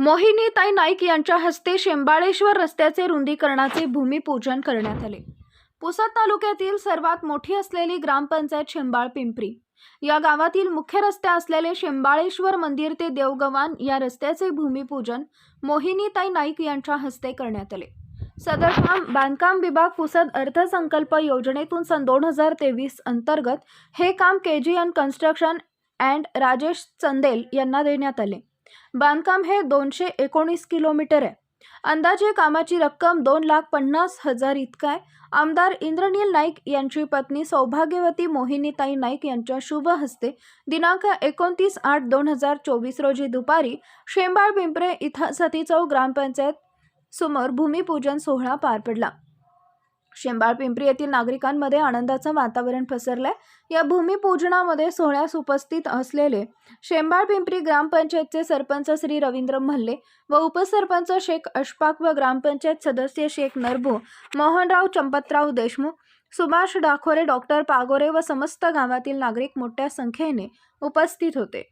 मोहिनीताई नाईक यांच्या हस्ते शेंबाळेश्वर रस्त्याचे रुंदीकरणाचे भूमिपूजन करण्यात आले. पुसद तालुक्यातील सर्वात मोठी असलेली ग्रामपंचायत शेंबाळ पिंपरी. या गावातील मुख्य रस्ते असलेले शेंबाळेश्वर मंदिर ते देवगवान या रस्त्याचे भूमिपूजन मोहिनीताई नाईक यांच्या हस्ते करण्यात आले. सदर काम बांधकाम विभाग पुसद अर्थसंकल्प योजनेतून सन दोन हजार तेवीस अंतर्गत हे काम K G N construction and Rajesh Chandel यांना देण्यात आले. बांधकाम हे दोनशे एकोणीस किलोमीटर आहे. अंदाजे कामाची रक्कम दोन लाख पन्नास हजार इतका आहे. आमदार इंद्रनील नाईक यांची पत्नी सौभाग्यवती मोहिनीताई नाईक यांच्या शुभ हस्ते दिनांक एकोणतीस आठ दोन हजार चोवीस रोजी दुपारी शेंबाळ पिंपरे इथं सती चौक ग्रामपंचायत समोर भूमिपूजन सोहळा पार पडला. शेंबाळ पिंपरी येथील नागरिकांमध्ये आनंदाचं वातावरण पसरलंय. या भूमिपूजनामध्ये सोहळ्यास उपस्थित असलेले शेंबाळ पिंपरी ग्रामपंचायतचे सरपंच श्री रवींद्र मल्ले व उपसरपंच शेख अशफाक व ग्रामपंचायत सदस्य शेख नरभू मोहनराव चंपतराव देशमुख सुभाष डाखोरे डॉक्टर पागोरे व समस्त गावातील नागरिक मोठ्या संख्येने उपस्थित होते.